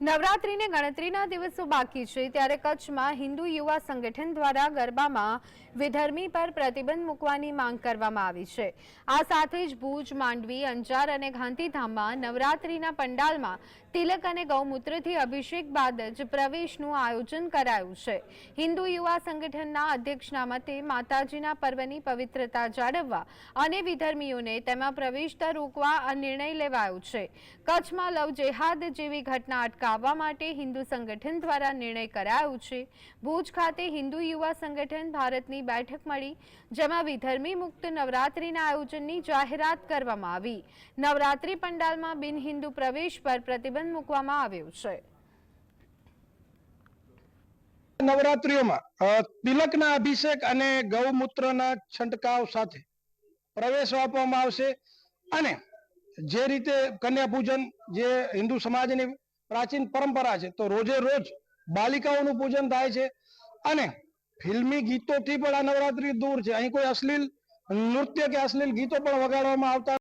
નવરાત્રીને ગણતરીના દિવસો બાકી છે, ત્યારે કચ્છમાં હિન્દુ યુવા સંગઠન દ્વારા ગરબામાં વિધર્મી પર પ્રતિબંધ મૂકવાની માંગ કરવામાં આવી છે. આ સાથે જ ભુજ, માંડવી, અંજાર અને ગાંધીધામમાં નવરાત્રીના પંડાલમાં તિલક અને ગૌમૂત્રથી અભિષેક બાદ જ પ્રવેશનું આયોજન કરાયું છે. હિન્દુ યુવા સંગઠનના અધ્યક્ષના મતે માતાજીના પર્વની પવિત્રતા જાળવવા અને વિધર્મીઓને તેમાં પ્રવેશતા રોકવા આ નિર્ણય લેવાયો છે. કચ્છમાં લવ જેહાદ જેવી ઘટના અટકાવવા માટે હિન્દુ સંગઠન દ્વારા નિર્ણય કરાયો છે. ભુજ ખાતે હિન્દુ યુવા સંગઠન ભારતની બેઠક મળી, જેમાં વિધર્મી મુક્ત નવરાત્રીના આયોજનની જાહેરાત કરવામાં આવી. નવરાત્રી પંડાલમાં બિન હિન્દુ પ્રવેશ પર પ્રતિબંધ મૂકવામાં આવ્યો છે. નવરાત્રીઓમાં તિલકના અભિષેક અને ગૌમૂત્રના છંટકાવ સાથે પ્રવેશ આપવામાં આવશે. અને જે રીતે કન્યા પૂજન જે હિન્દુ સમાજની પ્રાચીન પરંપરા છે. તો રોજે રોજ બાલિકાઓનું પૂજન થાય છે અને ફિલ્મી ગીતોથી પણ આ નવરાત્રી દૂર છે. અહીં કોઈ અશ્લીલ નૃત્ય કે અશ્લીલ ગીતો પણ વગાડવામાં આવતા